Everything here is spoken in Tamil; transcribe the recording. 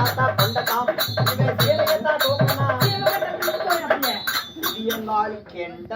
சாத்தா கொண்டதாம் இவன் வேலையத்தான் தோக்கனா நாளி கெண்ட